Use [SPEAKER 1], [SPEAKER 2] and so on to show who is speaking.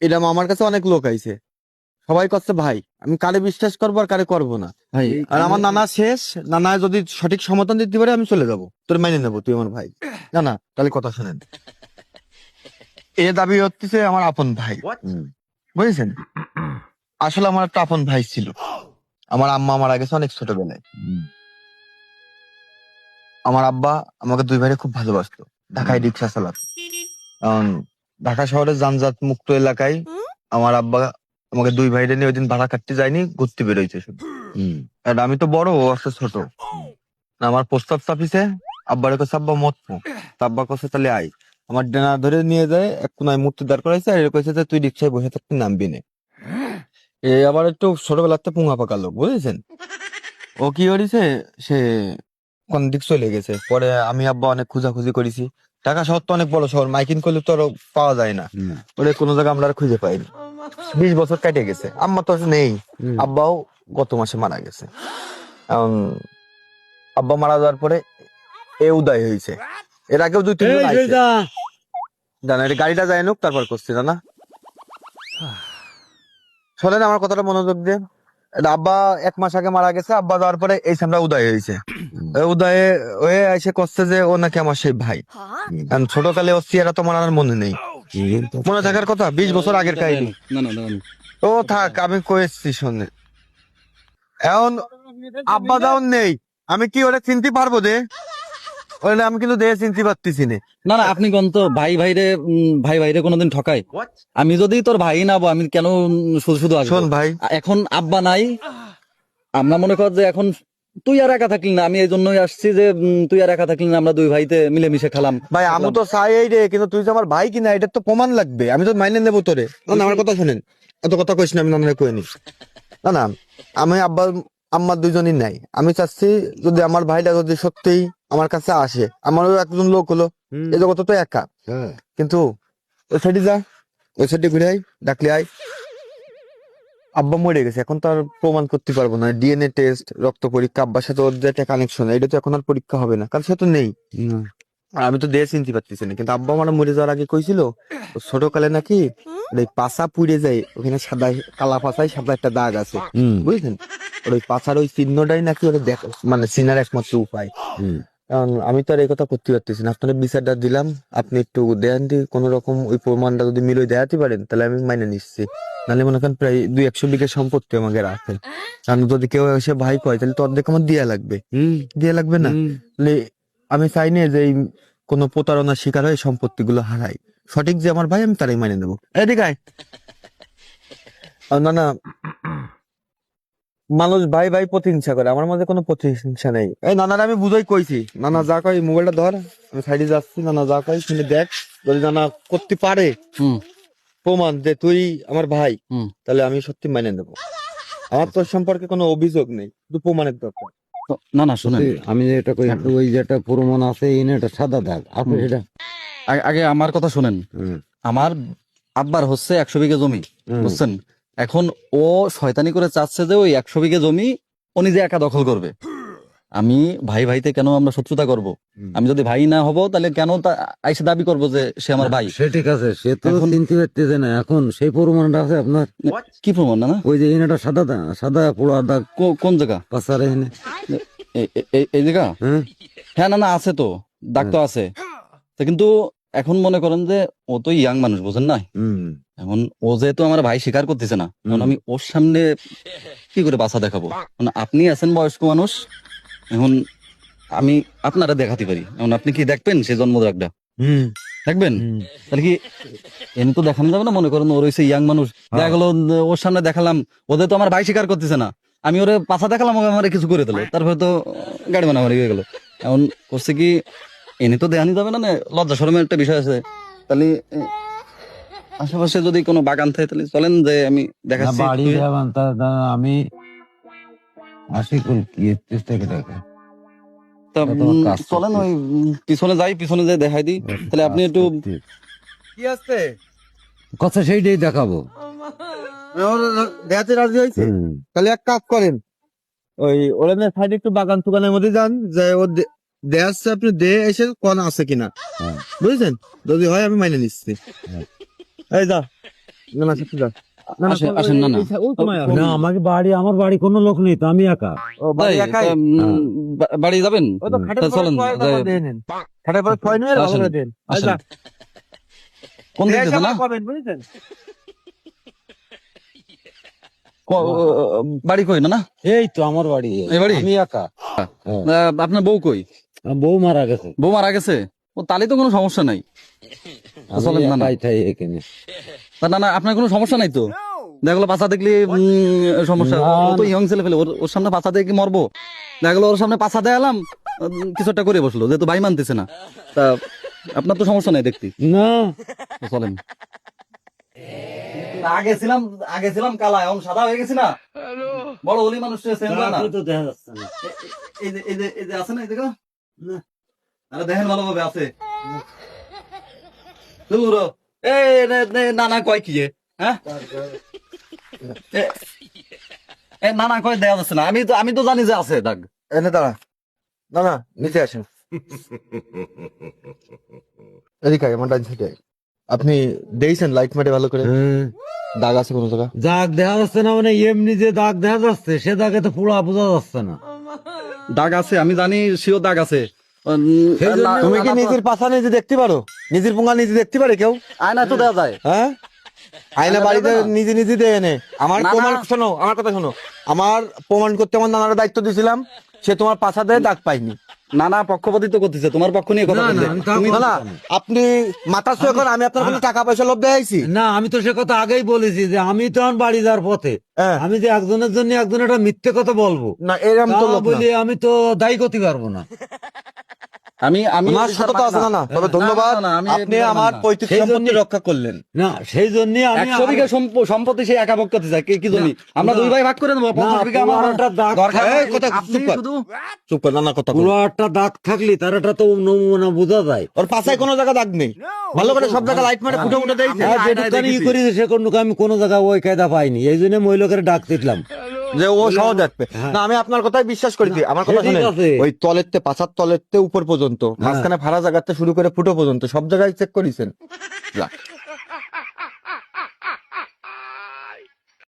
[SPEAKER 1] এটা আমার কাছে অনেক লোক আইছে। সবাই করছে ভাই আমি কারে বিশ্বাস করব আর কারে করব না?
[SPEAKER 2] ভাই
[SPEAKER 1] আর আমার নানা শেষ নানা যদি সঠিক সমাধান দিতে পারে আমি চলে যাব। তোর মেনে নেব তুই আমার ভাই। না না তাহলে কথা শোনেন। এ দাবি হচ্ছে আমার আপন ভাই। বুঝেছেন? আসলে আমার একটা আপন ভাই ছিল। আমার আম্মা মারা গেছে অনেক ছোটবেলায়। আমার আব্বা আমাকে দুই ভাইরে খুব ভালোবাসতো। ঢাকায় রিক্সা চালাতো। ঢাকা শহরের যানজট মুক্ত এলাকায় আমার আব্বা আমাকে দুই ভাইরে নিয়ে ওই দিন ভাড়া কাটতে যায়নি ঘুরতে বেরোইছে শুধু। আর আমি তো বড় ও আছে ছোট। আমার প্রস্তাব চাপিছে আব্বার কাছে আব্বা মত আব্বা কাছে তাহলে আই আমার ডেনা ধরে নিয়ে যায় এক কোনায় মূর্তি দাঁড় করাইছে আর এ কইছে যে তুই রিক্সায় বসে থাকতে নামবি না। এ আবার একটু ছোটবেলাতে পুঙ্গা পাকা লোক বুঝেছেন? ও কি করেছে সে কোন দিক চলে গেছে। পরে আমি আব্বা অনেক খোঁজাখুঁজি করেছি। ঢাকা শহর তো অনেক বড় শহর মাইকিং করলে তো আরও পাওয়া যায় না। ওরে কোনো জায়গা আমরা আর খুঁজে পাইনি বিশ বছর কেটে গেছে আম্মা তো নেই। আব্বাও গত মাসে মারা গেছে। আব্বা মারা যাওয়ার পরে এ উদয় হয়েছে। এর আগেও দুই তিন জানা এটা গাড়িটা যায় নোক তারপর করছি না শোনেন আমার কথাটা মনোযোগ দিয়ে। আব্বা এক মাস আগে মারা গেছে আব্বা যাওয়ার পরে এই সামরা উদয় হয়েছে। উদয়ে হয়ে এসে করছে যে ও নাকি আমার সেই ভাই। ছোটকালে ও চেহারা তোমার আর মনে নেই। মনে থাকার কথা? বিশ বছর আগের কাহিনী।
[SPEAKER 2] না না না না।
[SPEAKER 1] ও থাক আমি কয়েছি শোনে। এখন আব্বা দাও নেই। আমি কি ওরা চিনতে পারব দে ওরে আমি কিন্তু দেহে চিনতে পারতেছি না।
[SPEAKER 2] না না আপনি কোন তো ভাই ভাইরে ভাই ভাইরে কোনোদিন ঠকাই। আমি যদি তোর ভাই না আমি কেন শুধু শুধু আসব?
[SPEAKER 1] ভাই।
[SPEAKER 2] এখন আব্বা নাই। আমরা মনে কর যে এখন তুই আর একা থাকলি না আমি এই জন্যই আসছি যে তুই আর একা থাকলি না আমরা দুই ভাইতে মিলেমিশে খেলাম।
[SPEAKER 1] ভাই আমি তো চাই এই রে কিন্তু তুই যে আমার ভাই কিনা এটা তো প্রমাণ লাগবে। আমি তো মাইনে নেব তোরে। না না, আমার কথা শোনেন। এত কথা কইস না আমি নানারে কয়ে নি না না আমি আব্বা আম্মা দুইজনই নাই। আমি চাচ্ছি যদি আমার ভাইটা যদি সত্যিই আমার কাছে আসে আমারও একজন লোক হলো এই জগতে তো একা। কিন্তু ওই সাইডে যা ওই সাইডে ঘুরে আই ডাকলে আই আব্বা মরে গেছে এখন তো আর প্রমাণ করতে পারব না। ডিএনএ টেস্ট রক্ত পরীক্ষা আব্বার সাথে ওর যে একটা কানেকশন এটা তো এখন আর পরীক্ষা হবে না কারণ সে তো নেই। আর আমি তো দেহ চিনতে পারতেছি না কিন্তু আব্বা আমার মরে যাওয়ার আগে কইছিল ছোটকালে নাকি ওই পাছা পুড়ে যায় ওখানে সাদা কালা পাছায় সাদা একটা দাগ আছে বুঝলেন ওই পাছার ওই চিহ্নটাই নাকি ওরা দেখ মানে চিনার একমাত্র উপায়। কারণ আমি তো আর এই কথা করতে পারতেছি না। আপনার বিচারটা দিলাম আপনি একটু দেন দি কোনো রকম ওই প্রমাণটা যদি মিলে দেখাতে পারেন তাহলে আমি মাইনে নিচ্ছি। নাহলে মনে করেন প্রায় দুই একশো বিঘা সম্পত্তি আমাকে রাখেন। কারণ যদি কেউ এসে ভাই কয় তাহলে তো অর্ধেক আমার দিয়া লাগবে। দিয়া লাগবে না। তাহলে আমি চাই না যে কোনো প্রতারণার শিকার হয়ে সম্পত্তি গুলো হারাই। সঠিক যে আমার ভাই আমি তারাই মানে নেব। এদিকে না না মানুষ ভাই ভাই প্রতিহিংসা করে আমার মধ্যে কোনো প্রতিহিংসা নেই। এই নানার আমি বুঝাই কইছি নানা যা কয় মোবাইলটা ধর আমি সাইডে যাচ্ছি নানা যা কয় শুনে দেখ যদি নানা করতে পারে প্রমাণ যে তুই আমার ভাই তাহলে আমি সত্যি মেনে নেব। আমার তোর সম্পর্কে কোনো অভিযোগ নেই শুধু প্রমাণের দরকার।
[SPEAKER 2] না না শুনেন।
[SPEAKER 3] আমি যে এটা কই ওই যেটা প্রমাণ আছে এনে এটা সাদা দাগ আপনি। সেটা
[SPEAKER 2] আগে- আগে আমার কথা শুনেন। আমার আব্বার হচ্ছে একশো বিঘা জমি বুঝছেন? এখন ও শয়তানি করে চাচ্ছে যে ওই একশো বিঘা জমি ও নিজে একা দখল করবে। আমি ভাই ভাইতে কেন আমরা শত্রুতা করব? আমি যদি ভাই না হব তাহলে কেন আইসে দাবি করব যে সে আমার ভাই?
[SPEAKER 3] সে ঠিক আছে সে তো
[SPEAKER 2] এখন-
[SPEAKER 3] চিনতে পারতেছে না। এখন সেই প্রমাণটা আছে আপনার?
[SPEAKER 2] কি প্রমাণ না
[SPEAKER 3] ওই যে এনেটা সাদা দাগ সাদা পোড়া দাগ
[SPEAKER 2] কোন জায়গা?
[SPEAKER 3] পাশারে এনে
[SPEAKER 2] এ- এ- এ- এই জায়গা?
[SPEAKER 3] হ্যাঁ।
[SPEAKER 2] হ্যাঁ না না আছে তো ডাক তো আছে। কিন্তু এখন মনে করেন যে ও তো ইয়াং মানুষ বোঝেন না এখন ও যেহেতু আমার ভাই স্বীকার করতেছে না এখন আমি ওর সামনে কি করে বাসা দেখাবো? মানে আপনি আছেন বয়স্ক মানুষ এখন আমি আপনারা দেখাতে পারি। এখন আপনি কি দেখবেন সেই জন্মদাগটা?
[SPEAKER 1] হুম।
[SPEAKER 2] দেখবেন? তাহলে কি এমনি তো দেখানো যাবে না? মনে করেন ওর হইছে ইয়াং মানুষ। দেখা গেলো ওর সামনে দেখালাম ওদের তো আমার ভাই স্বীকার করতেছে না। আমি ওরে পাছা দেখালাম ও আমার কিছু করে দিল। তারপরে তো গাড়ি মানামারি হয়ে গেল। এখন করছে কি এনে তো দেখানি যাবে না না? লজ্জা শরমের একটা বিষয় আছে। তাহলে আশেপাশে যদি কোনো বাগান থাকে তাহলে চলেন যে আমি দেখাচ্ছি
[SPEAKER 3] বাড়ি যাবেন তা আমি আশিকুল কি
[SPEAKER 2] উম,
[SPEAKER 3] কাজ
[SPEAKER 2] চলেন ওই পিছনে যাই পিছনে যাই দেখাই দিই। তাহলে আপনি একটু
[SPEAKER 1] কি আছে?
[SPEAKER 3] কথা সেইটাই দেখাবো।
[SPEAKER 1] দেখাতে রাজি হয়েছে? তাহলে এক কাজ করেন। ওই ওরানের সাইডে একটু বাগান টুকানের মধ্যে যান যে ও দে- দেখাচ্ছে আপনি দে এসে কোন আছে কিনা।
[SPEAKER 3] হ্যাঁ।
[SPEAKER 1] বুঝছেন? যদি হয় আমি মাইনে নিচ্ছি।
[SPEAKER 3] হ্যাঁ।
[SPEAKER 1] এই যা। না না সত্যি যা।
[SPEAKER 2] আসেন- না, না।
[SPEAKER 3] না আমাকে বাড়ি আমার বাড়ি কোনো লোক নেই তো আমি একা।
[SPEAKER 1] বাড়ি
[SPEAKER 2] বা- বাড়ি যাবেন? চলেন
[SPEAKER 1] দিয়ে। খাটের পরে ছয় নিয়ে দেন।
[SPEAKER 2] কোন দিক না?
[SPEAKER 1] বুঝেছেন?
[SPEAKER 2] ক- বাড়ি কই না না?
[SPEAKER 3] এই তো আমার বাড়ি।
[SPEAKER 2] এই বাড়ি?
[SPEAKER 3] আমি একা। হ্যাঁ।
[SPEAKER 2] আপনার বউ কই?
[SPEAKER 3] বউ মারা গেছে।
[SPEAKER 2] বউ মারা গেছে? ও তাহলে তো কোনো সমস্যা নাই। চলেন, না, না।
[SPEAKER 3] এখানে।
[SPEAKER 2] না না আপনার কোনো সমস্যা নাই তো? দেখল পাছা দেখলে সমস্যা। ও তো ইয়ং ছেলে ফেলে ওর সামনে পাছা কি মরবো? দেখল ওর সামনে পাছা দেয়ালাম কিছু একটা করে বসল যেহেতু ভাই মানতেছে না। তা আপনার তো সমস্যা নাই দেখতে।
[SPEAKER 3] না।
[SPEAKER 2] চলেন। আগে ছিলাম আগে ছিলাম কালা এখন সাদা হয়ে গেছি না। বড় হলি মানুষ
[SPEAKER 3] দেখা
[SPEAKER 2] এই যে এই যে আছে না এই দেখো আরে দেখেন ভালোভাবে আছে। দূর এ নে- নে- নানা কয় কি হ্যাঁ? এ- এ নানা কয় দেওয়া যাচ্ছে না। আমি তো আমি তো জানি যে আছে দাগ।
[SPEAKER 1] এনে দাঁড়া। না না নিচে আসেন। এদিকে আমার ডান সাইডে আপনি দেখছেন লাইট মারে ভালো করে?
[SPEAKER 3] হ্যাঁ।
[SPEAKER 1] দাগ আছে কোনো জায়গা
[SPEAKER 3] দাগ দেখা যাচ্ছে না মানে এমনি যে দাগ দেখা যাচ্ছে সে দাগে তো পুরো বোঝা যাচ্ছে না।
[SPEAKER 2] দাগ আছে আমি জানি সিও দাগ আছে।
[SPEAKER 1] তুমি কি নিজের পাশা নিজে দেখতে পারো? নিজের পোঙ্গা নিজে দেখতে পারে কেউ?
[SPEAKER 2] আয়না তো দেওয়া যায়।
[SPEAKER 1] হ্যাঁ? আয়না বাড়িতে নিজে নিজে দেয় এনে। আমার। প্রমাণ শোনো আমার কথা শোনো। আমার প্রমাণ করতে আমার নানার দায়িত্ব দিয়েছিলাম সে তোমার পাশা দেয় দাগ পাইনি
[SPEAKER 2] নানা পক্ষপাতিত্ব করতেছে তোমার পক্ষ নিয়ে কথা
[SPEAKER 3] না, না,
[SPEAKER 2] বলছে।
[SPEAKER 3] আমি তা
[SPEAKER 2] তুমি
[SPEAKER 1] না। আপনি মাথা ছুঁয়ে এখন আমি আপনার কোনো টাকা পয়সা লোভ দেখাইছি?
[SPEAKER 3] না আমি তো সে কথা আগেই বলেছি যে আমি তো আমার বাড়ি যাওয়ার পথে।
[SPEAKER 1] হ্যাঁ।
[SPEAKER 3] আমি যে একজনের জন্য একজনের একটা মিথ্যে কথা বলব।
[SPEAKER 1] না এরকম তো
[SPEAKER 3] তা বলি আমি তো দায়ী করতে পারব না।
[SPEAKER 2] আমি আমি
[SPEAKER 1] আমার সততা আছে না তবে ধন্যবাদ। আপনি আমার পৈতৃক সম্পত্তি রক্ষা করলেন।
[SPEAKER 3] না সেই জন্য আমি
[SPEAKER 2] একশো বিঘা সম্পত্তি সে একা ভোগ করতে চায়। কি- কি জমি আমরা দুই ভাই ভাগ করে নেব পঞ্চাশ বিঘা আমার
[SPEAKER 3] একটা দাগ
[SPEAKER 2] দরকার
[SPEAKER 1] এই, কথা চুপ কর। চুপ করে নানা কথা
[SPEAKER 3] পুরো একটা দাগ থাকলে তার একটা তো নমুনা বোঝা যায়।
[SPEAKER 1] ওর পাশায় কোনো জায়গা দাগ নেই। ভালো করে সব জায়গায় লাইট মারে ফুটে ফুটে
[SPEAKER 3] আর যেটুকানি ই করি সে কোনো আমি কোনো জায়গায় ওই কায়দা পাইনি। এই জন্য মহিলাকে ডাক দিলাম
[SPEAKER 1] যে ও সহজ আসবে। না আমি আপনার কথাই বিশ্বাস করেছি আমার কথা
[SPEAKER 3] শুনে
[SPEAKER 1] শুনেন
[SPEAKER 3] আছে।
[SPEAKER 1] ওই তলেরতে পাশার তলেরতে উপর পর্যন্ত মাঝখানে ফাড়া জায়গাতে শুরু করে ফুটো পর্যন্ত সব জায়গায় চেক করেছেন।